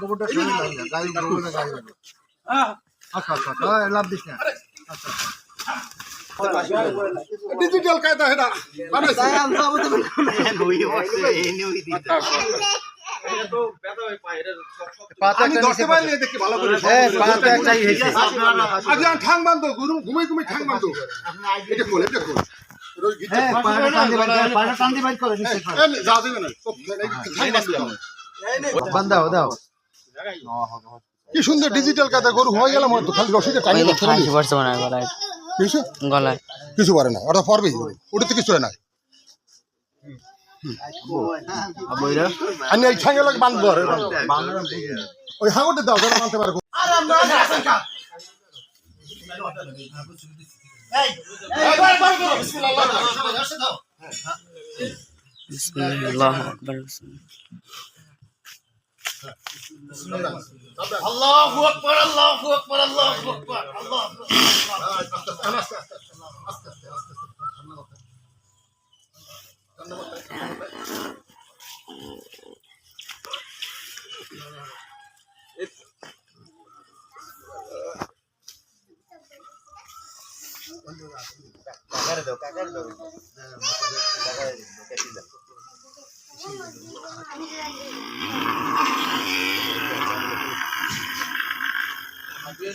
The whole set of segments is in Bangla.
গোবরটা সরে যাবে না, গায়ে গোবরে গায়ে যাবে। আচ্ছা আচ্ছা আচ্ছা, ডিজিটাল কায়দা এটা বানাইছে আমি হ্যাঁ বাইর করে নিচে ফেলে। এই নে, যা দিবে না ঠাং বান্ধো বান্দাও দাও কি সুন্দর ডিজিটাল কায়দা গরু হয়ে গেলাম হয়তো খালি রশিদে টানিয়ে রাখতে ফাঁসি পড়ছে মনে গলায়। কিছু গলায়। কিছু পারে না ওটা পারবেই ওটা তো কিছু হয় না। আমি এই ঠ্যাঙ্গে লাগে বাঁধবো ওই হাঙরটা দাও যারা বাঁধতে পারে। বিসমিল্লাহ আকবার আল্লাহু আকবার আল্লাহু আকবার আল্লাহু আকবার আল্লাহু আকবার।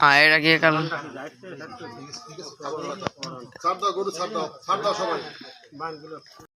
হ্যাঁ এটা কি কারণ? ছাড় দাও গরু ছাড় দাও ছাড় দাও সবাই।